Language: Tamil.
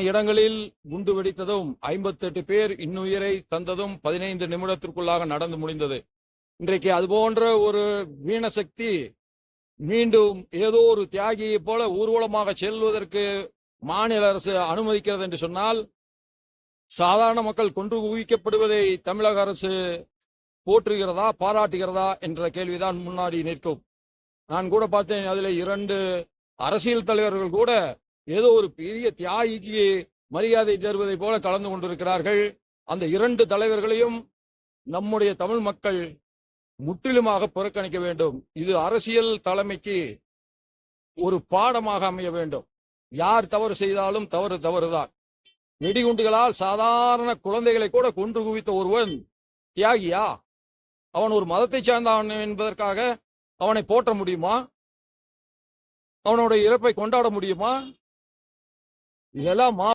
இடங்களில் குண்டு வெடித்ததும் ஐம்பத்தெட்டு பேர் இன்னுயிரை தந்ததும் பதினைந்து நிமிடத்திற்குள்ளாக நடந்து முடிந்தது. இன்றைக்கு அதுபோன்ற ஒரு வீண சக்தி மீண்டும் ஏதோ ஒரு தியாகியை போல ஊர்வலமாக செல்வதற்கு மாநில அரசு அனுமதிக்கிறது என்று சொன்னால் சாதாரண மக்கள் கொன்று குவிக்கப்படுவதை தமிழக அரசு போற்றுகிறதா பாராட்டுகிறதா என்ற கேள்விதான் முன்னாடி நிற்கும். நான் கூட பார்த்தேன் அதில் இரண்டு அரசியல் தலைவர்கள் கூட ஏதோ ஒரு பெரிய தியாகிக்கு மரியாதை தருவதை போல கலந்து கொண்டிருக்கிறார்கள். அந்த இரண்டு தலைவர்களையும் நம்முடைய தமிழ் மக்கள் முற்றிலுமாக புறக்கணிக்க வேண்டும். இது அரசியல் தலைமைக்கு ஒரு பாடமாக அமைய வேண்டும். யார் தவறு செய்தாலும் தவறு தவறுதான். வெடிகுண்டுகளால் சாதாரண குழந்தைகளை கூட கொன்று குவித்த ஒருவன் தியாகியா? அவன் ஒரு மதத்தை சார்ந்தவன் என்பதற்காக அவனை போற்ற முடியுமா? அவனுடைய இறப்பை கொண்டாட முடியுமா? இதெல்லாம் மா